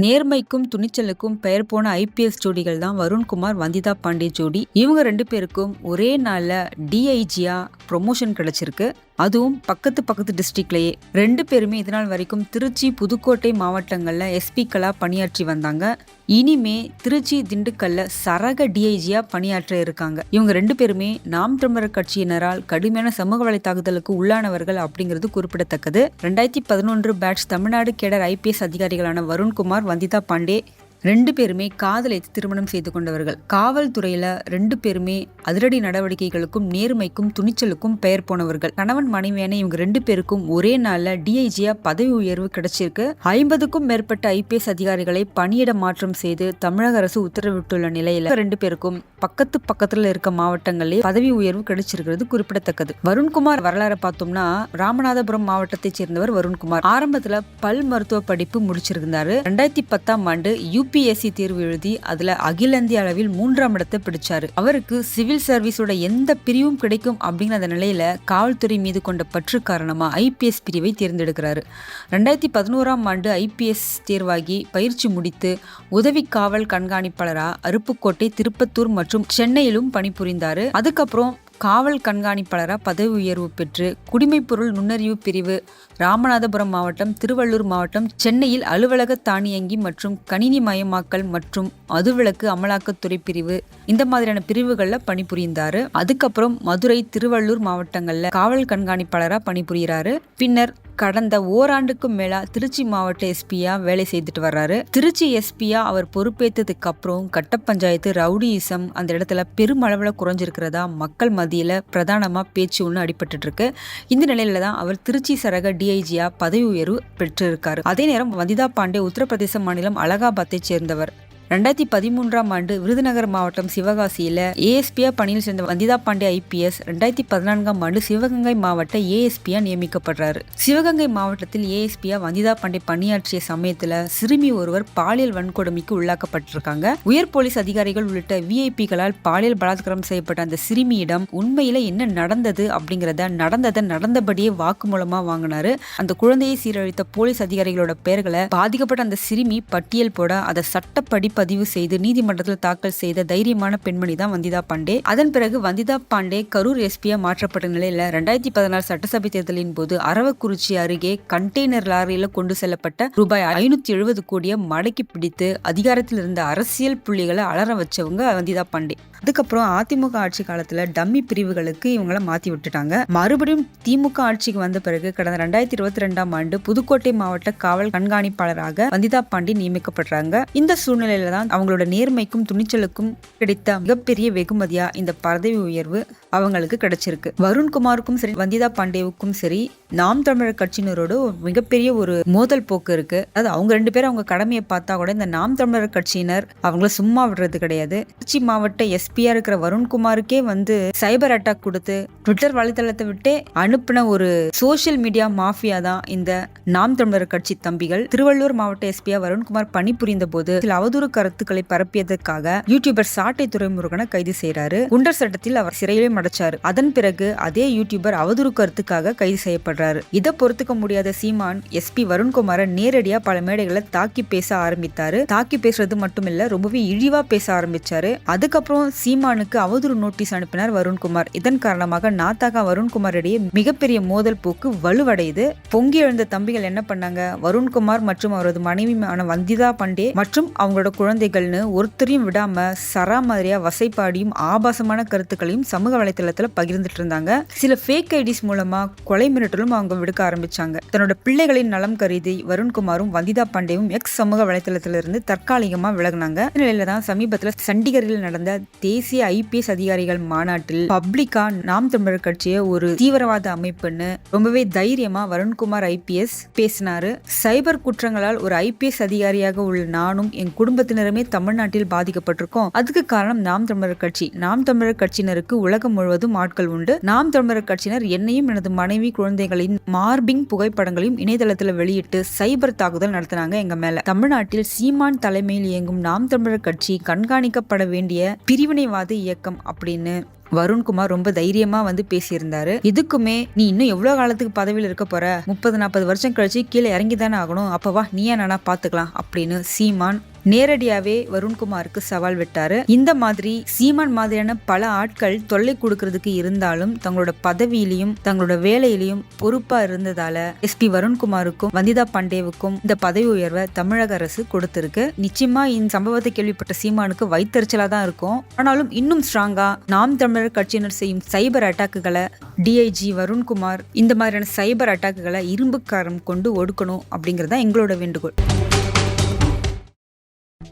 நேர்மைக்கும் துணிச்சலுக்கும் பெயர் போன ஐபிஎஸ் ஜோடிகள் தான் வருண்குமார் வந்திதா பாண்டே ஜோடி. இவங்க ரெண்டு பேருக்கும் ஒரே நாளில் டிஐஜியா ப்ரொமோஷன் கிடைச்சிருக்கு. அதுவும் பக்கத்து பக்கத்து டிஸ்ட்ரிக்ட்லேயே ரெண்டு பேருமே இதனால் வரைக்கும் திருச்சி புதுக்கோட்டை மாவட்டங்களில் எஸ்பிக்களாக பணியாற்றி வந்தாங்க. இனிமே திருச்சி திண்டுக்கல்ல சரக டிஐஜியா பணியாற்ற இருக்காங்க. இவங்க ரெண்டு பேருமே நாம் தமிழர் கட்சியினரால் கடுமையான சமூக வலை தாக்குதலுக்கு உள்ளானவர்கள் அப்படிங்கிறது குறிப்பிடத்தக்கது. ரெண்டாயிரத்தி பதினொன்று பேட்ச் தமிழ்நாடு கேடர் ஐபிஎஸ் அதிகாரிகளான வருண்குமார் வந்திதா பாண்டே ரெண்டு பேருமே காதலித்து திருமணம் செய்து கொண்டவர்கள். காவல்துறையில ரெண்டு பேருமே அதிரடி நடவடிக்கைகளுக்கும் நேர்மைக்கும் துணிச்சலுக்கும் பெயர் போனவர்கள். கணவன் மனைவியான இவங்க ரெண்டு பேருக்கும் ஒரே நாள்ல டிஐஜியா பதவி உயர்வு கிடைச்சிருக்கு. ஐம்பதுக்கும் மேற்பட்ட ஐபிஎஸ் அதிகாரிகளை பணியிட மாற்றம் செய்து தமிழக அரசு உத்தரவிட்டுள்ள நிலையில ரெண்டு பேருக்கும் பக்கத்து பக்கத்துல இருக்க மாவட்டங்களில் பதவி உயர்வு கிடைச்சிருக்கிறது குறிப்பிடத்தக்கது. வருண்குமார் வரலாறு பார்த்தோம்னா ராமநாதபுரம் மாவட்டத்தைச் சேர்ந்தவர் வருண்குமார். ஆரம்பத்துல பல் மருத்துவ படிப்பு முடிச்சிருந்தாரு. ரெண்டாயிரத்தி பத்தாம் ஆண்டு யூபிஎஸ்சி தேர்வு எழுதி அதுல அகில இந்திய அளவில் மூன்றாம் இடத்தை பிடிச்சாரு. அவருக்கு சிவில் சர்வீஸோட எந்த பிரிவும் கிடைக்கும் அப்படிங்கிற அந்த நிலையில காவல்துறை மீது கொண்ட பற்று காரணமா ஐபிஎஸ் பிரிவை தேர்ந்தெடுக்கிறாரு. ரெண்டாயிரத்தி பதினோராம் ஆண்டு ஐபிஎஸ் தேர்வாகி பயிற்சி முடித்து உதவி காவல் கண்காணிப்பாளரா அருப்புக்கோட்டை திருப்பத்தூர் மற்றும் சென்னையிலும் பணிபுரிந்தாரு. அதுக்கப்புறம் காவல் கண்காணிப்பாளராக பதவி உயர்வு பெற்று குடிமைப்பொருள் நுண்ணறிவு பிரிவு ராமநாதபுரம் மாவட்டம் திருவள்ளூர் மாவட்டம் சென்னையில் அலுவலக தானியங்கி மற்றும் கணினி மயமாக்கல் மற்றும் மதுவிலக்கு அமலாக்கத்துறை பிரிவு. இந்த மாதிரியான பிரிவுகளில் பணிபுரிந்தாரு. அதுக்கப்புறம் மதுரை திருவள்ளூர் மாவட்டங்களில் காவல் கண்காணிப்பாளராக பணிபுரிகிறாரு. பின்னர் கடந்த ஓராண்டுக்கும் மேலா திருச்சி மாவட்ட எஸ்பியா வேலை செய்துட்டு வர்றாரு. திருச்சி எஸ்பியா அவர் பொறுப்பேற்றதுக்கு அப்புறம் கட்ட பஞ்சாயத்து ரவுடியிசம் அந்த இடத்துல பெருமளவில் குறைஞ்சிருக்கிறதா மக்கள் மத்தியில் பிரதானமாக பேச்சு ஒன்று அடிபட்டு இருக்கு இந்த நிலையில தான் அவர் திருச்சி சரக டிஐஜியா பதவி உயர்வு பெற்றிருக்காரு. அதே நேரம் வந்திதா பாண்டே உத்தரப்பிரதேச மாநிலம் அலகாபாத்தை சேர்ந்தவர். ரெண்டாயிரத்தி பதிமூன்றாம் ஆண்டு விருதுநகர் மாவட்டம் சிவகாசியில் ஏஎஸ்பியா பணியில் சேர்ந்த வந்திதா பாண்டே ஐபிஎஸ் ரெண்டாயிரத்தி பதினான்காம் ஆண்டு சிவகங்கை மாவட்ட ஏஎஸ்பியா நியமிக்கப்படுறாரு. சிவகங்கை மாவட்டத்தில் ஏஎஸ்பியா வந்திதா பாண்டே பணியாற்றிய சமயத்தில் சிறுமி ஒருவர் பாலியல் வன்கொடுமைக்கு உள்ளாக்கப்பட்டிருக்காங்க. உயர் போலீஸ் அதிகாரிகள் உள்ளிட்ட விஐபிகளால் பாலியல் பலாத்காரம் செய்யப்பட்ட அந்த சிறுமியிடம் உண்மையில என்ன நடந்தது அப்படிங்கிறத நடந்ததை நடந்தபடியே வாக்குமூலமா வாங்கினாரு. அந்த குழந்தையை சீரழித்த போலீஸ் அதிகாரிகளோட பெயர்களை பாதிக்கப்பட்ட அந்த சிறுமி பட்டியல் போட அதை சட்டப்படி பதிவு செய்து நீதிமன்றத்தில் தாக்கல் செய்த தைரியமான பெண்மணி தான் வந்திதா பாண்டே. அதன் பிறகு வந்திதா பாண்டே கரூர் எஸ்பியா மாற்றப்பட்ட நிலையில் ரெண்டாயிரத்தி பதினாறு சட்டசபை தேர்தலின் போது அரவக்குறிச்சி அருகே கண்டெய்னர் லாரியில் கொண்டு செல்லப்பட்ட ரூபாய் ஐநூத்தி எழுபது கோடியை மடக்கி பிடித்து அதிகாரத்தில் இருந்த அரசியல் புள்ளிகளை அலற வச்சவங்க வந்திதா பாண்டே. அதுக்கப்புறம் அதிமுக ஆட்சி காலத்துல டம்மி பிரிவுகளுக்கு இவங்கள மாத்தி விட்டுட்டாங்க. மறுபடியும் திமுக ஆட்சிக்கு வந்த பிறகு கடந்த ரெண்டாயிரத்தி இருபத்தி ரெண்டாம் ஆண்டு புதுக்கோட்டை மாவட்ட காவல் கண்காணிப்பாளராக வந்திதா பாண்டி நியமிக்கப்படுறாங்க. இந்த சூழ்நிலையில தான் அவங்களோட நேர்மைக்கும் துணிச்சலுக்கும் கிடைத்த மிகப்பெரிய வெகுமதியா இந்த பதவி உயர்வு அவங்களுக்கு கிடைச்சிருக்கு. வருண்குமாருக்கும் சரி வந்திதா பாண்டேவுக்கும் சரி நாம் தமிழர் கட்சியினரோட மிகப்பெரிய ஒரு மோதல் போக்கு இருக்கு. அதாவது அவங்க ரெண்டு பேரும் அவங்க கடமையை பார்த்தா கூட இந்த நாம் தமிழர் கட்சியினர் அவங்கள சும்மா விடுறது கிடையாது. திருச்சி மாவட்ட எஸ்பியா இருக்கிற வருண்குமாருக்கே வந்து சைபர் அட்டாக் கொடுத்து ட்விட்டர் வலைதளத்தை விட்டே அனுப்பின ஒரு சோசியல் மீடியா மாஃபியா தான் இந்த நாம் தமிழர் கட்சி தம்பிகள். திருவள்ளூர் மாவட்ட எஸ்பியா வருண்குமார் பணிபுரிந்த போது சில அவதூறு கருத்துக்களை பரப்பியதற்காக யூடியூபர் சாட்டை துறைமுருகனை கைது செய்யறாரு குண்டர் சட்டத்தில் அவர் சிறையிலே மடைச்சாரு. அதன் பிறகு அதே யூடியூபர் அவதூறு கருத்துக்காக கைது செய்யப்படுறாரு. இதை பொறுத்துக்க முடியாத சீமான் எஸ்பி வருண்குமாரை நேரடியா பல மேடைகளை தாக்கி பேச ஆரம்பித்தாரு. தாக்கி பேசுறது மட்டும் இல்ல ரொம்பவே இழிவா பேச ஆரம்பிச்சாரு. அதுக்கப்புறம் சீமானுக்கு அவதூறு நோட்டீஸ் அனுப்பினார் வருண்குமார். இதன் காரணமாக நாத்தாகா வருண்குமார் இடையே மிகப்பெரிய மோதல் போக்கு வலுவடையுது. பொங்கி எழுந்த தம்பிகள் என்ன பண்ணாங்க? வருண்குமார் மற்றும் அவரது மனைவியான வந்திதா பண்டே மற்றும் அவங்களோட குழந்தைகள்னு ஒருத்தரையும் விடாமல் சரா மாதிரியாக வசைப்பாடியும் ஆபாசமான கருத்துக்களையும் சமூக வலைத்தளத்தில் பகிர்ந்துட்டு இருந்தாங்க சில ஃபேக் ஐடிஸ் மூலமாக கொலை மிரட்டலும் அவங்க விடுக்க ஆரம்பிச்சாங்க. தன்னோட பிள்ளைகளின் நலம் கருதி வருண்குமாரும் வந்திதா பாண்டேவும் எக்ஸ் சமூக வலைத்தளத்திலிருந்து தற்காலிகமாக விலகினாங்க. இந்த நிலையில தான் சமீபத்தில் சண்டிகரில் நடந்த தேசிய ஐபிஎஸ் அதிகாரிகள் மாநாட்டில் பப்ளிக்கா நாம் தமிழர் கட்சியை ஒரு தீவிரவாத அமைப்புன்னு ரொம்பவே தைரியமா வருண்குமார் ஐபிஎஸ் பேசினாரு. சைபர் குற்றங்களால் ஒரு ஐபிஎஸ் அதிகாரியாக உள்ள நானும் என் குடும்பத்தினர் கட்சியினருமே தமிழ்நாட்டில் பாதிக்கப்பட்டிருக்கோம். அதுக்கு காரணம் நாம் தமிழர் கட்சி. நாம் தமிழர் கட்சியினருக்கு உலகம் முழுவதும் ஆட்கள் உண்டு. நாம் தமிழர் கட்சியினர் என்னையும் எனது மனைவி குழந்தைகளின் மார்பிங் புகைப்படங்களையும் இணையதளத்தில் வெளியிட்டு சைபர் தாக்குதல் நடத்தினாங்க எங்க மேல. தமிழ்நாட்டில் சீமான் தலைமையில் இயங்கும் நாம் தமிழர் கட்சி கண்காணிக்கப்பட வேண்டிய பிரிவினைவாத இயக்கம் அப்படின்னு வருண்குமார் ரொம்ப தைரியமா வந்து பேசியிருந்தாரு. இதுக்குமே நீ இன்னும் எவ்வளவு காலத்துக்கு பதவியில் இருக்க போற? முப்பது நாற்பது வருஷம் கழிச்சு கீழே இறங்கி தானே ஆகணும். அப்பவா நீயா நானா பாத்துக்கலாம் அப்படின்னு சீமான் நேரடியாவே வருண்குமாருக்கு சவால் விட்டாரு. இந்த மாதிரி சீமான் மாதிரியான பல ஆட்கள் தொல்லை கொடுக்கறதுக்கு இருந்தாலும் தங்களோட பதவியிலையும் தங்களோட வேலையிலையும் பொறுப்பா இருந்ததால எஸ்பி வருண்குமாருக்கும் வந்திதா பாண்டேவுக்கும் இந்த பதவி உயர்வை தமிழக அரசு கொடுத்திருக்கு. நிச்சயமா இந்த சம்பவத்தை கேள்விப்பட்ட சீமானுக்கு வைத்தறிச்சலா தான் இருக்கும். ஆனாலும் இன்னும் ஸ்ட்ராங்கா நாம் தமிழ் தமிழர் கட்சியினர் செய்யும் சைபர் அட்டாக்குகளை டிஐஜி வருண்குமார் இந்த மாதிரியான சைபர் அட்டாக்குகளை இரும்புக்காரம் கொண்டு ஒடுக்கணும் அப்படிங்கறது தான் எங்களோட வேண்டுகோள்.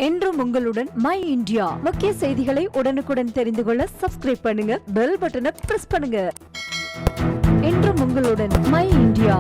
என்றும் உங்களுடன் மை இந்தியா. முக்கிய செய்திகளை உடனுக்குடன் தெரிந்து கொள்ள சப்ஸ்கிரைப் பண்ணுங்க பெல் பட்டனை பிரஸ் பண்ணுங்க. என்றும் உங்களுடன் மை இந்தியா.